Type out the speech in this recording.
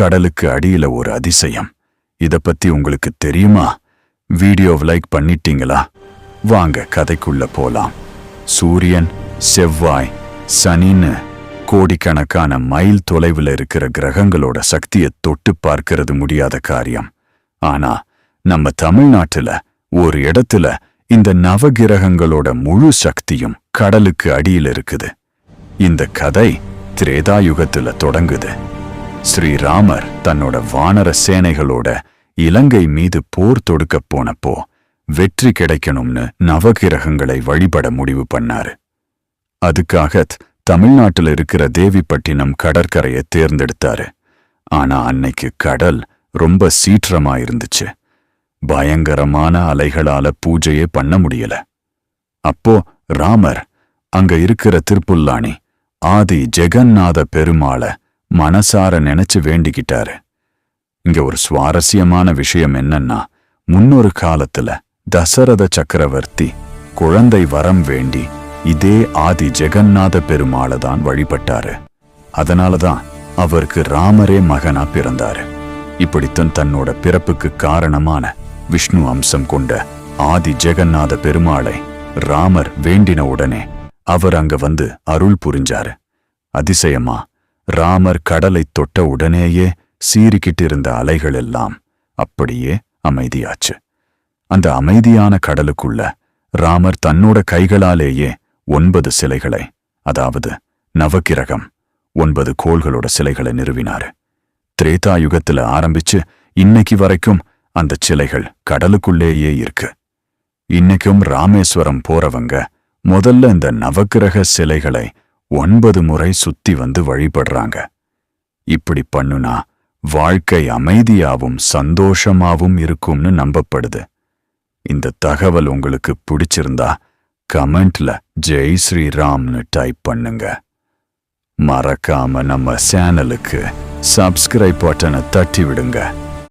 கடலுக்கு அடியில ஒரு அதிசயம். இத பத்தி உங்களுக்கு தெரியுமா? வீடியோவை லைக் பண்ணிட்டீங்களா? வாங்க கதைக்குள்ள போலாம். சூரியன் செவ்வாய் சனின்னு கோடிக்கணக்கான மைல் தொலைவில் இருக்கிற கிரகங்களோட சக்தியை தொட்டு பார்க்கிறது முடியாத காரியம். ஆனா நம்ம தமிழ்நாட்டுல ஒரு இடத்துல இந்த நவகிரகங்களோட முழு சக்தியும் கடலுக்கு அடியில் இருக்குது. இந்த கதை திரேதாயுகத்துல தொடங்குது. ஸ்ரீராமர் தன்னோட வானர சேனைகளோட இலங்கை மீது போர் தொடுக்கப் போனப்போ வெற்றி கிடைக்கணும்னு நவகிரகங்களை வழிபட முடிவு பண்ணாரு. அதுக்காக தமிழ்நாட்டுல இருக்கிற தேவிப்பட்டினம் கடற்கரையை தேர்ந்தெடுத்தாரு. ஆனா அன்னைக்கு கடல் ரொம்ப சீற்றமா இருந்துச்சு. பயங்கரமான அலைகளால பூஜையே பண்ண முடியல. அப்போ ராமர் அங்க இருக்கிற திருப்புல்லானி ஆதி ஜெகந்நாத பெருமாள மனசார நினைச்சு வேண்டிக்கிட்டாரு. இங்க ஒரு சுவாரஸ்யமான விஷயம் என்னன்னா முன்னொரு காலத்துல தசரத சக்கரவர்த்தி குழந்தை வரம் வேண்டி இதே ஆதி ஜெகநாத பெருமாளை தான் வழிபட்டாரு. அதனாலதான் அவருக்கு ராமரே மகனா பிறந்தாரு. இப்படித்தான் தன்னோட பிறப்புக்கு காரணமான விஷ்ணு அம்சம் கொண்ட ஆதி ஜெகநாத பெருமாளை ராமர் வேண்டின உடனே அவர் அங்க வந்து அருள் புரிஞ்சாரு. அதிசயமா ராமர் கடலை தொட்ட உடனேயே சீறிக்கிட்டு இருந்த அலைகள் எல்லாம் அப்படியே அமைதியாச்சு. அந்த அமைதியான கடலுக்குள்ள ராமர் தன்னோட கைகளாலேயே ஒன்பது சிலைகளை அதாவது நவகிரகம் ஒன்பது கோள்களோட சிலைகளை நிறுவினாரு. திரேதா யுகத்துல ஆரம்பிச்சு இன்னைக்கு வரைக்கும் அந்த சிலைகள் கடலுக்குள்ளேயே இருக்கு. இன்னைக்கும் ராமேஸ்வரம் போறவங்க முதல்ல இந்த நவக்கிரக சிலைகளை ஒன்பது முறை சுத்தி வந்து வழிபடுறாங்க. இப்படி பண்ணுனா வாழ்க்கை அமைதியாவும் சந்தோஷமாவும் இருக்கும்னு நம்பப்படுது. இந்த தகவல் உங்களுக்கு பிடிச்சிருந்தா கமெண்ட்ல ஜெய் ஸ்ரீராம்னு டைப் பண்ணுங்க. மறக்காம நம்ம சேனலுக்கு சப்ஸ்கிரைப் பட்டனை தட்டி விடுங்க